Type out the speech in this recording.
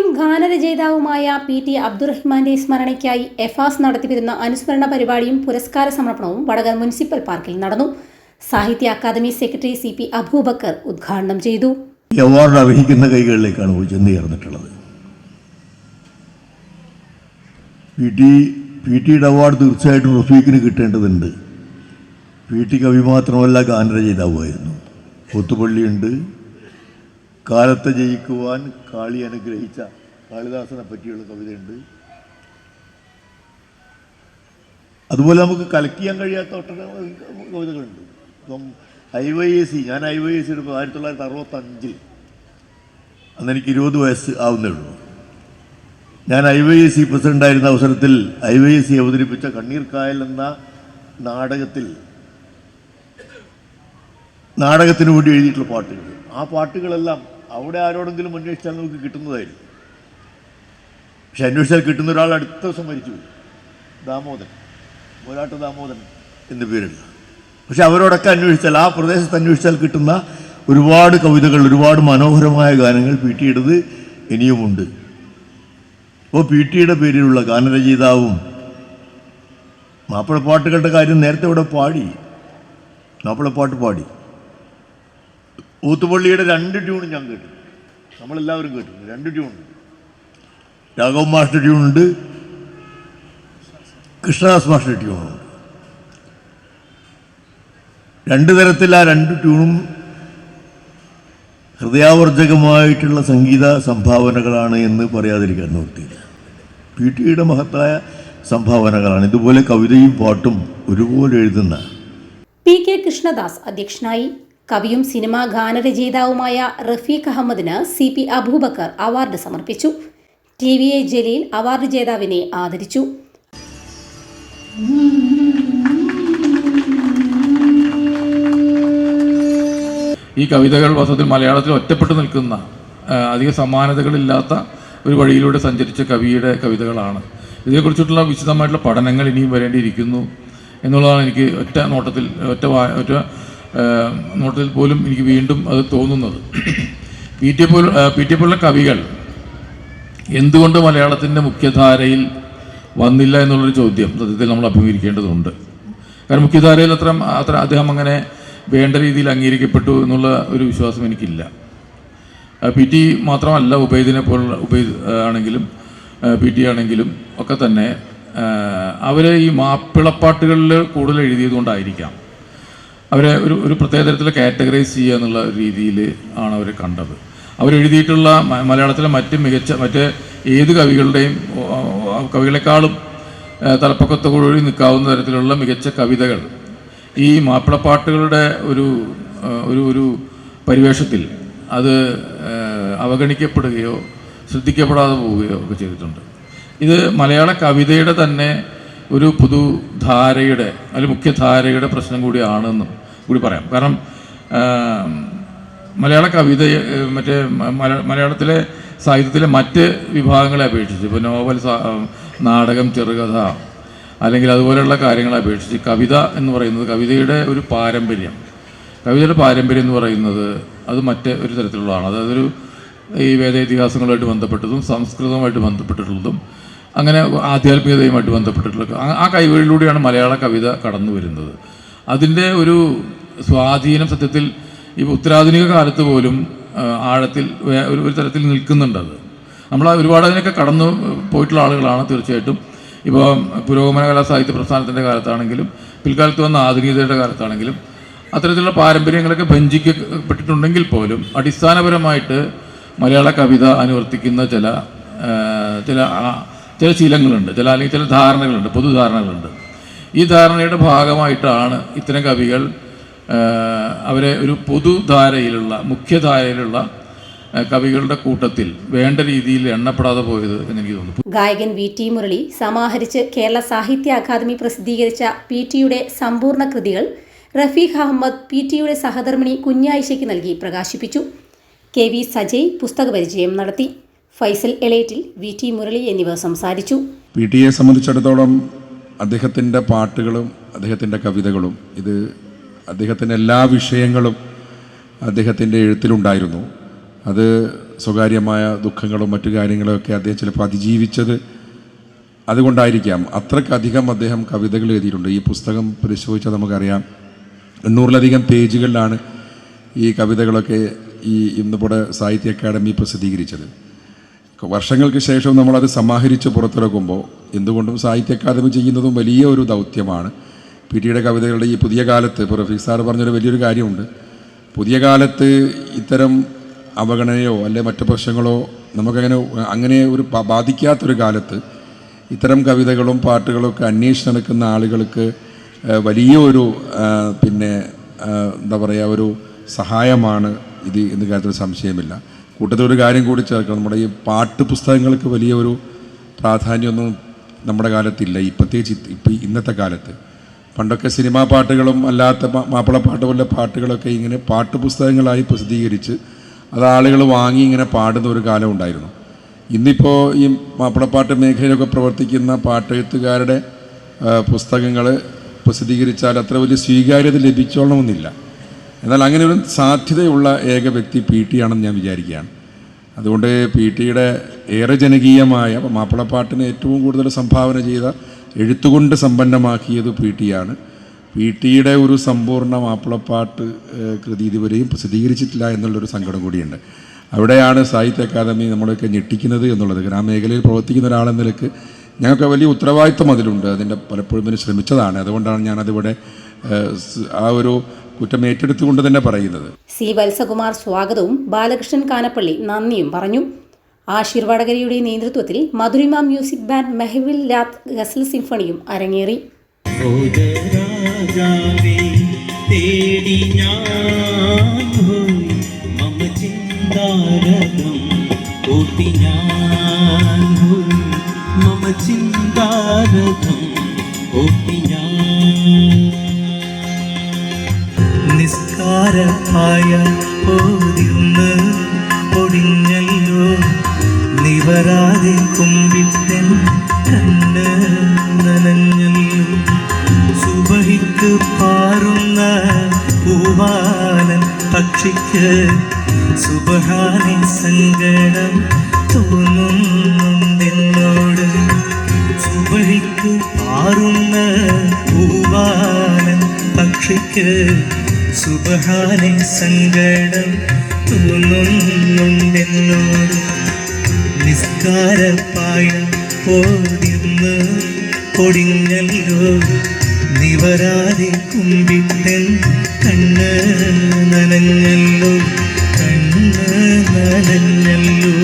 കവിയും ഗാനരചയിതാവുമായ P T അബ്ദുറഹ്മാന്റെ സ്മരണയ്ക്കായി എഫാസ് നടത്തിവരുന്ന അനുസ്മരണ പരിപാടിയും പുരസ്കാര സമർപ്പണവും വടകർ മുനിസിപ്പൽ പാർക്കിൽ നടന്നു. Sahitya Akademi secretary C P Abubakar ഉദ്ഘാടനം ചെയ്തു. അവാർഡ് അർഹിക്കുന്ന കൈകളിലേക്കാണ് പോയി പി ടി പി ടിയുടെ അവാർഡ് തീർച്ചയായിട്ടും റഫീഖിന് കിട്ടേണ്ടതുണ്ട്. പി ടി കവി മാത്രമല്ല ഗാനരചയിതാവുമായിരുന്നു ഒത്തുപള്ളിയുണ്ട് കാലത്തെ ജയിക്കുവാൻ കാളി അനുഗ്രഹിച്ച കാളിദാസനെ പറ്റിയുള്ള കവിതയുണ്ട്. അതുപോലെ നമുക്ക് കലക്ട് ചെയ്യാൻ കഴിയാത്ത ഒട്ടനവധി കവിതകളുണ്ട്. ഇപ്പം ഐ വൈ എ സി ഞാൻ ഐ വൈ എ സി എടുപ്പോൾ ആയിരത്തി തൊള്ളായിരത്തി അറുപത്തഞ്ചിൽ. അന്ന് എനിക്ക് ഇരുപത് വയസ്സ് ആവുന്നേ ഉള്ളൂ. ഞാൻ ഐ വൈ എ സി പ്രസിഡന്റായിരുന്ന അവസരത്തിൽ ഐ വൈ എ സി അവതരിപ്പിച്ച കണ്ണീർ കായൽ എന്ന നാടകത്തിൽ നാടകത്തിന് വേണ്ടി എഴുതിയിട്ടുള്ള പാട്ടുകൾ. ആ പാട്ടുകളെല്ലാം അവിടെ ആരോടെങ്കിലും അന്വേഷിച്ചാൽ നമുക്ക് കിട്ടുന്നതായിരുന്നു പക്ഷെ അന്വേഷിച്ചാൽ കിട്ടുന്ന ഒരാൾ അടുത്ത ദിവസം മരിച്ചു ദാമോദരൻ. പോരാട്ട് ദാമോദരൻ എന്ന പേരുള്ള പക്ഷെ അവരോടൊക്കെ അന്വേഷിച്ചാൽ ആ പ്രദേശത്ത് അന്വേഷിച്ചാൽ കിട്ടുന്ന ഒരുപാട് കവിതകൾ ഒരുപാട് മനോഹരമായ ഗാനങ്ങൾ പി ടിയുടേത് ഇനിയുമുണ്ട്. അപ്പോൾ പി ടിയുടെ പേരിലുള്ള ഗാനരചയിതാവും മാപ്പിളപ്പാട്ടുകളുടെ കാര്യം നേരത്തെ ഇവിടെ പാടി. മാപ്പിളപ്പാട്ട് പാടി. ഊത്തുപള്ളിയുടെ രണ്ട് ട്യൂൺ ഞാൻ കേട്ടു. നമ്മളെല്ലാവരും കേട്ടു. രണ്ട് ട്യൂൺ രാഘവ മാസ്റ്റർ ട്യൂണുണ്ട്. കൃഷ്ണദാസ് മാസ്റ്റർ ട്യൂണുണ്ട്. രണ്ട് തരത്തിൽ ആ രണ്ട് ട്യൂണും ഹൃദയാവർജകമായിട്ടുള്ള സംഗീത സംഭാവനകളാണ് എന്ന് പറയാതിരിക്കാൻ നിർത്തിയില്ല പി ടിയുടെ മഹത്തായ സംഭാവനകളാണ്. ഇതുപോലെ കവിതയും പാട്ടും ഒരുപോലെ എഴുതുന്ന പി കെ കൃഷ്ണദാസ് അധ്യക്ഷനായി കവിയും സിനിമാ ഗാനരചയിതാവുമായ റഫീഖ് അഹമ്മദിന് സി പി അബൂബക്കർ അവാർഡ് സമർപ്പിച്ചു. T V A Jaleel award ജേതാവിനെ ആദരിച്ചു. ഈ കവിതകൾ വാസ്തവത്തിൽ മലയാളത്തിൽ ഒറ്റപ്പെട്ടു നിൽക്കുന്ന അധിക സമാനതകളില്ലാത്ത ഒരു വഴിയിലൂടെ സഞ്ചരിച്ച കവിയുടെ കവിതകളാണ്. ഇതിനെക്കുറിച്ചിട്ടുള്ള വിശദമായിട്ടുള്ള പഠനങ്ങൾ ഇനിയും വരേണ്ടിയിരിക്കുന്നു എന്നുള്ളതാണ് എനിക്ക് ഒറ്റ നോട്ടത്തിൽ ഒറ്റ ഒറ്റ നോട്ടത്തിൽ പോലും എനിക്ക് വീണ്ടും അത് തോന്നുന്നത്. പി ടി പോൽ പി ടി പോലുള്ള കവികൾ എന്തുകൊണ്ട് മലയാളത്തിന്റെ മുഖ്യധാരയിൽ വന്നില്ല എന്നുള്ളൊരു ചോദ്യം സത്യത്തിൽ നമ്മൾ അഭിമുഖീകരിക്കേണ്ടതുണ്ട്. കാരണം മുഖ്യധാരയിൽ അത്ര അത്ര അദ്ദേഹം അങ്ങനെ വേണ്ട രീതിയിൽ അംഗീകരിക്കപ്പെട്ടു എന്നുള്ള ഒരു വിശ്വാസം എനിക്കില്ല. പി ടി മാത്രമല്ല ഉബൈദിനെ പോലുള്ള ഉബൈദ് ആണെങ്കിലും പി ടി ആണെങ്കിലും ഒക്കെ തന്നെ അവർ ഈ മാപ്പിളപ്പാട്ടുകളിൽ കൂടുതൽ എഴുതിയതുകൊണ്ടായിരിക്കാം. അവരെ ഒരു ഒരു പ്രത്യേക തരത്തിൽ കാറ്റഗറൈസ് ചെയ്യുക എന്നുള്ള രീതിയിൽ ആണ് അവർ കണ്ടത്. അവരെഴുതിയിട്ടുള്ള മലയാളത്തിലെ മറ്റ് മികച്ച മറ്റ് ഏത് കവികളുടെയും കവികളെക്കാളും തലപ്പക്കത്തോടുകൂടി നിൽക്കാവുന്ന തരത്തിലുള്ള മികച്ച കവിതകൾ ഈ മാപ്പിളപ്പാട്ടുകളുടെ ഒരു ഒരു ഒരു പരിവേഷത്തിൽ അത് അവഗണിക്കപ്പെടുകയോ ശ്രദ്ധിക്കപ്പെടാതെ പോവുകയോ ഒക്കെ ചെയ്തിട്ടുണ്ട്. ഇത് മലയാള കവിതയുടെ തന്നെ ഒരു പുതുധാരയുടെ അല്ലെങ്കിൽ മുഖ്യധാരയുടെ പ്രശ്നം കൂടിയാണെന്നും കൂടി പറയാം. കാരണം മലയാള കവിത മറ്റേ മലയാളത്തിലെ സാഹിത്യത്തിലെ മറ്റ് വിഭാഗങ്ങളെ അപേക്ഷിച്ച് ഇപ്പോൾ നോവൽ നാടകം ചെറുകഥ അല്ലെങ്കിൽ അതുപോലെയുള്ള കാര്യങ്ങളെ അപേക്ഷിച്ച് കവിത എന്ന് പറയുന്നത് കവിതയുടെ ഒരു പാരമ്പര്യം. കവിതയുടെ പാരമ്പര്യം എന്ന് പറയുന്നത് അത് മറ്റ് ഒരു തരത്തിലുള്ളതാണ്. അതായത് ഒരു ഈ വേദ ഇതിഹാസങ്ങളുമായിട്ട് ബന്ധപ്പെട്ടതും സംസ്കൃതവുമായിട്ട് ബന്ധപ്പെട്ടിട്ടുള്ളതും അങ്ങനെ ആധ്യാത്മികതയുമായിട്ട് ബന്ധപ്പെട്ടിട്ടുള്ള ആ- കൈവഴിയിലൂടെയാണ് മലയാള കവിത കടന്നു വരുന്നത്. അതിന്റെ ഒരു സ്വാധീനം സത്യത്തിൽ ഈ ഉത്തരാധുനിക കാലത്ത് പോലും ആഴത്തിൽ ഒരു ഒരു തരത്തിൽ നിൽക്കുന്നുണ്ട് അത്. നമ്മൾ ഒരുപാട് അതിനൊക്കെ കടന്നു പോയിട്ടുള്ള ആളുകളാണ് തീർച്ചയായിട്ടും. ഇപ്പോൾ പുരോഗമന കലാ സാഹിത്യ പ്രസ്ഥാനത്തിന്റെ കാലത്താണെങ്കിലും പിൽക്കാലത്ത് വന്ന ആധുനികതയുടെ കാലത്താണെങ്കിലും അത്തരത്തിലുള്ള പാരമ്പര്യങ്ങളൊക്കെ ഭഞ്ചിക്കപ്പെട്ടിട്ടുണ്ടെങ്കിൽ പോലും അടിസ്ഥാനപരമായിട്ട് മലയാള കവിത അനുവർത്തിക്കുന്ന ചില ചില ചില ശീലങ്ങളുണ്ട് ചില അല്ലെങ്കിൽ ചില ധാരണകളുണ്ട് പൊതുധാരണകളുണ്ട്. ഈ ധാരണയുടെ ഭാഗമായിട്ടാണ് ഇത്തരം കവികൾ അവരെ ഒരു പൊതുധാരയിലുള്ള മുഖ്യധാരയിലുള്ള കവികളുടെ കൂട്ടത്തിൽ വേണ്ട രീതിയിൽ എണ്ണപ്പെടാതെ പോയത് എന്ന് എനിക്ക് തോന്നുന്നു. ഗായകൻ വി ടി മുരളി സമാഹരിച്ച് കേരള സാഹിത്യ അക്കാദമി പ്രസിദ്ധീകരിച്ച പി ടിയുടെ സമ്പൂർണ കൃതികൾ റഫീഖ് അഹമ്മദ് പി ടിയുടെ സഹധർമ്മിണി കുഞ്ഞായിഷയ്ക്ക് നൽകി പ്രകാശിപ്പിച്ചു. കെ വി സജയ് പുസ്തക പരിചയം നടത്തി. ഫൈസൽ എലേറ്റിൽ വി ടി മുരളി എന്നിവർ സംസാരിച്ചു. പി ടിയെ സംബന്ധിച്ചിടത്തോളം അദ്ദേഹത്തിന്റെ പാട്ടുകളും അദ്ദേഹത്തിന്റെ കവിതകളും ഇത് അദ്ദേഹത്തിന്റെ എല്ലാ വിഷയങ്ങളും അദ്ദേഹത്തിന്റെ എഴുത്തിലുണ്ടായിരുന്നു. അത് സ്വകാര്യമായ ദുഃഖങ്ങളും മറ്റു കാര്യങ്ങളൊക്കെ അദ്ദേഹം ചിലപ്പോൾ അതിജീവിച്ചത് അതുകൊണ്ടായിരിക്കാം. അത്രക്കധികം അദ്ദേഹം കവിതകൾ എഴുതിയിട്ടുണ്ട്. ഈ പുസ്തകം പരിശോധിച്ചാൽ നമുക്കറിയാം എണ്ണൂറിലധികം പേജുകളിലാണ് ഈ കവിതകളൊക്കെ ഈ ഇന്നിവിടെ സാഹിത്യ അക്കാദമി പ്രസിദ്ധീകരിച്ചത്. വർഷങ്ങൾക്ക് ശേഷം നമ്മളത് സമാഹരിച്ച് പുറത്തിറക്കുമ്പോൾ എന്തുകൊണ്ടും സാഹിത്യ അക്കാദമി ചെയ്യുന്നതും വലിയ ഒരു ദൗത്യമാണ്. പി ടിയുടെ കവിതകളുടെ ഈ പുതിയ കാലത്ത് ഇപ്പോൾ റഫീഖ് സാർ പറഞ്ഞൊരു വലിയൊരു കാര്യമുണ്ട്. പുതിയ കാലത്ത് ഇത്തരം അവഗണനയോ അല്ലെ മറ്റു പ്രശ്നങ്ങളോ നമുക്കങ്ങനെ അങ്ങനെ ഒരു ബാധിക്കാത്തൊരു കാലത്ത് ഇത്തരം കവിതകളും പാട്ടുകളും ഒക്കെ അന്വേഷിച്ച് നടക്കുന്ന ആളുകൾക്ക് വലിയൊരു പിന്നെ എന്താ പറയുക ഒരു സഹായമാണ് ഇത് എന്ന കാര്യത്തിൽ സംശയമില്ല. കൂട്ടത്തിൽ ഒരു കാര്യം കൂടി ചേർക്കാം നമ്മുടെ ഈ പാട്ട് പുസ്തകങ്ങൾക്ക് വലിയ ഒരു പ്രാധാന്യമൊന്നും നമ്മുടെ കാലത്തില്ല. ഈ പ്രത്യേകിച്ച് ഇപ്പം ഇന്നത്തെ കാലത്ത്. പണ്ടൊക്കെ സിനിമാ പാട്ടുകളും അല്ലാത്ത മാപ്പിളപ്പാട്ട് പോലെ പാട്ടുകളൊക്കെ ഇങ്ങനെ പാട്ട് പുസ്തകങ്ങളായി പ്രസിദ്ധീകരിച്ച് അത് ആളുകൾ വാങ്ങി ഇങ്ങനെ പാടുന്ന ഒരു കാലം ഉണ്ടായിരുന്നു. ഇന്നിപ്പോൾ ഈ മാപ്പിളപ്പാട്ട് മേഖലയിലൊക്കെ പ്രവർത്തിക്കുന്ന പാട്ടെഴുത്തുകാരുടെ പുസ്തകങ്ങൾ പ്രസിദ്ധീകരിച്ചാൽ അത്ര വലിയ സ്വീകാര്യത ലഭിച്ചോളണമെന്നില്ല. എന്നാൽ അങ്ങനെ ഒരു സാധ്യതയുള്ള ഏക വ്യക്തി പി ടി ആണെന്ന് ഞാൻ വിചാരിക്കുകയാണ്. അതുകൊണ്ട് പി ടിയുടെ ഏറെ ജനകീയമായ മാപ്പിളപ്പാട്ടിന് ഏറ്റവും കൂടുതൽ സംഭാവന ചെയ്ത എഴുത്തുകൊണ്ട് സമ്പന്നമാക്കിയത് പി ടിയാണ് പി ടിയുടെ ഒരു സമ്പൂർണ മാപ്പിളപ്പാട്ട് കൃതി ഇതുവരെയും പ്രസിദ്ധീകരിച്ചിട്ടില്ല എന്നുള്ളൊരു സങ്കടം കൂടിയുണ്ട്. അവിടെയാണ് സാഹിത്യ അക്കാദമി നമ്മളൊക്കെ ഞെട്ടിക്കുന്നത് എന്നുള്ളത്. ഗ്രാമമേഖലയിൽ പ്രവർത്തിക്കുന്ന ഒരാളെന്ന നിലയ്ക്ക് ഞങ്ങൾക്ക് വലിയ ഉത്തരവാദിത്വം അതിലുണ്ട്. അതിന്റെ പലപ്പോഴും ഇതിന് ശ്രമിച്ചതാണ്. അതുകൊണ്ടാണ് ഞാനതിവിടെ ആ ഒരു കുറ്റം ഏറ്റെടുത്തുകൊണ്ട് തന്നെ പറയുന്നത്. സി വത്സകുമാർ സ്വാഗതവും ബാലകൃഷ്ണൻ കാനപ്പള്ളി നന്ദിയും പറഞ്ഞു. ആശീർവാടകരിയുടെ നേതൃത്വത്തിൽ മധുരിമ മ്യൂസിക് ബാൻഡ് മെഹവിൽ ലാത്ത് ഗസൽ സിംഫണിയും അരങ്ങേറി. മമ ചിന്താരകം കൂട്ടി ഞാൻ നിസ്കാരമായ പോതിന്ന് പൊടിഞ്ഞല്ലോ. നിവരാതെ കുമ്പിത്തൻ കണ്ണ് നനഞ്ഞല്ലോ. സുബഹിക്ക് പാറുന്ന പൂവാലൻ പക്ഷിക്ക് സുബഹാനി സങ്കടം തോന്നുന്നുണ്ടെന്നോട്. സുബഹിക്ക് പാറുന്ന പൂവാലൻ പക്ഷിക്ക് സുബഹാനെ സങ്കടം തോന്നുന്നുണ്ടെന്നോട് നിസ്കാരപ്പായ പോതിന്ന് പൊടിഞ്ഞല്ലോ. നിവരാതെ കുമ്പിട്ടൻ കണ്ണ് നനഞ്ഞല്ലോ കണ്ണ് നനഞ്ഞല്ലോ.